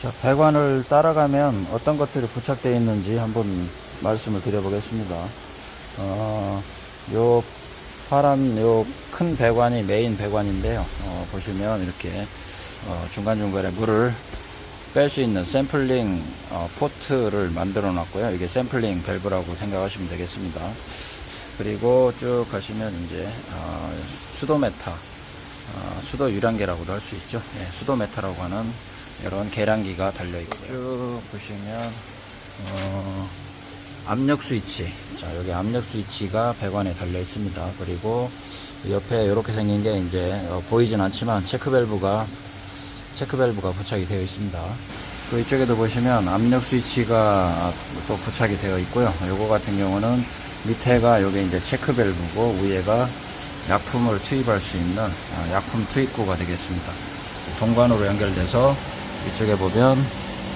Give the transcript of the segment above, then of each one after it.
자, 배관을 따라가면 어떤 것들이 부착되어 있는지 한번 말씀을 드려보겠습니다. 어, 요 파란 요 큰 배관이 메인 배관인데요. 어, 보시면 이렇게 어, 중간중간에 물을 뺄 수 있는 샘플링 어, 포트를 만들어 놨고요. 이게 샘플링 밸브라고 생각하시면 되겠습니다. 그리고 쭉 가시면 이제 어, 수도 메타 어, 수도 유량계라고도 할 수 있죠. 예, 수도 메타라고 하는 이런 계량기가 달려 있고요. 쭉 보시면 어, 압력 스위치. 자, 여기 압력 스위치가 배관에 달려 있습니다. 그리고 옆에 이렇게 생긴 게 이제 어, 보이진 않지만 체크 밸브가 체크 밸브가 부착이 되어 있습니다. 또 이쪽에도 보시면 압력 스위치가 또 부착이 되어 있고요. 요거 같은 경우는 밑에가 요게 이제 체크 밸브고 위에가 약품을 투입할 수 있는 아, 약품 투입구가 되겠습니다. 동관으로 연결돼서 이쪽에 보면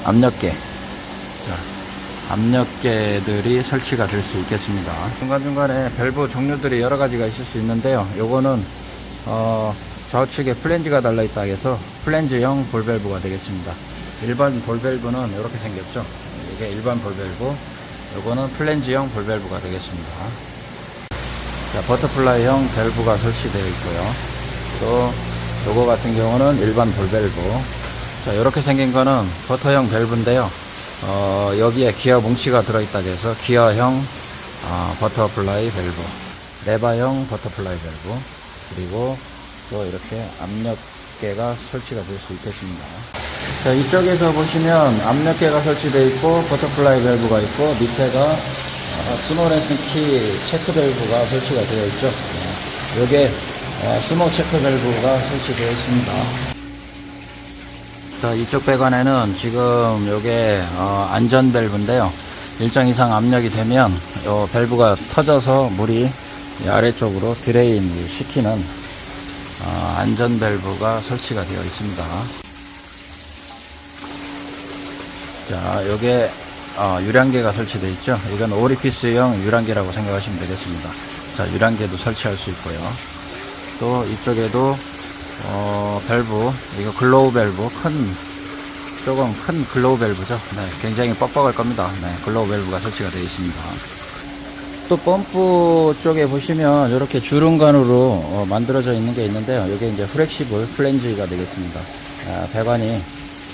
압력계 자, 압력계들이 설치가 될 수 있겠습니다. 중간중간에 밸브 종류들이 여러 가지가 있을 수 있는데요. 요거는 어, 좌측에 플랜지가 달려있다 해서 플랜지형 볼밸브가 되겠습니다. 일반 볼밸브는 이렇게 생겼죠. 이게 일반 볼밸브 요거는 플랜지형 볼밸브가 되겠습니다. 자, 버터플라이형 밸브가 설치되어 있고요. 또 요거 같은 경우는 일반 볼밸브. 자, 이렇게 생긴 거는 버터형 밸브인데요. 어, 여기에 기어 뭉치가 들어있다 해서 기어형 어, 버터플라이 밸브, 레바형 버터플라이 밸브, 그리고 또 이렇게 압력계가 설치가 될 수 있겠습니다. 자, 이쪽에서 보시면 압력계가 설치되어 있고 버터플라이 밸브가 있고 밑에가 어, 스모렌슨 키 체크 밸브가 설치가 되어 있죠. 네. 요게 어, 스모 체크 밸브가 설치되어 있습니다. 자, 이쪽 배관에는 지금 요게 어, 안전 밸브인데요. 일정 이상 압력이 되면 요 밸브가 터져서 물이 이 아래쪽으로 드레인 시키는 어, 안전 밸브가 설치가 되어 있습니다. 자, 요게 어, 유량계가 설치되어 있죠. 이건 오리피스형 유량계라고 생각하시면 되겠습니다. 자, 유량계도 설치할 수 있고요. 또 이쪽에도 어, 밸브, 이거 글로우 밸브, 큰, 조금 큰 글로우 밸브죠. 네, 굉장히 뻑뻑할 겁니다. 네, 글로우 밸브가 설치가 되어 있습니다. 또 펌프 쪽에 보시면 이렇게 주름관으로 어, 만들어져 있는 게 있는데요. 이게 이제 프렉시블 플랜지가 되겠습니다. 아, 배관이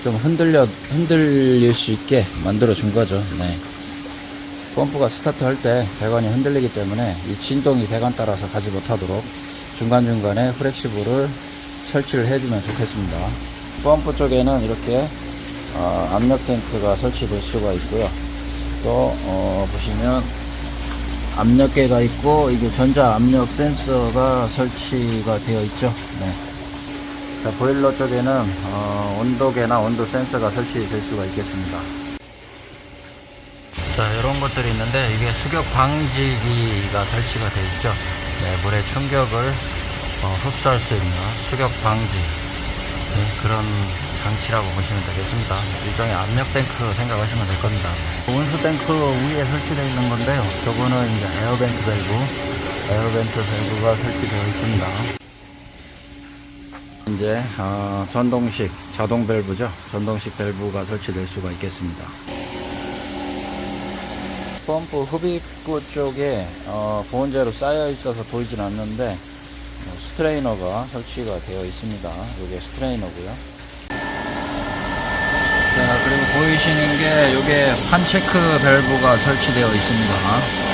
좀 흔들려, 흔들릴 수 있게 만들어 준 거죠. 네. 펌프가 스타트 할 때 배관이 흔들리기 때문에 이 진동이 배관 따라서 가지 못하도록 중간중간에 프렉시블을 설치를 해주면 좋겠습니다. 펌프 쪽에는 이렇게 어, 압력 탱크가 설치될 수가 있고요. 또 어, 보시면 압력계가 있고 이게 전자 압력 센서가 설치가 되어 있죠. 네. 자, 보일러 쪽에는 어, 온도계나 온도 센서가 설치될 수가 있겠습니다. 자, 이런 것들이 있는데 이게 수격 방지기가 설치가 되어 있죠. 네, 물의 충격을 어, 흡수할 수 있는 수격 방지 네, 그런 장치라고 보시면 되겠습니다. 일종의 압력 탱크 생각하시면 될 겁니다. 온수 탱크 위에 설치되어 있는 건데요. 저거는 이제 에어벤트 밸브, 에어벤트 밸브가 설치되어 있습니다. 이제 어, 전동식 자동 밸브죠. 전동식 밸브가 설치될 수가 있겠습니다. 펌프 흡입구 쪽에 어, 보온재로 쌓여 있어서 보이진 않는데 어, 스트레이너가 설치가 되어 있습니다. 이게 스트레이너고요. 자 그리고 보이시는 게 이게 판체크 밸브가 설치되어 있습니다.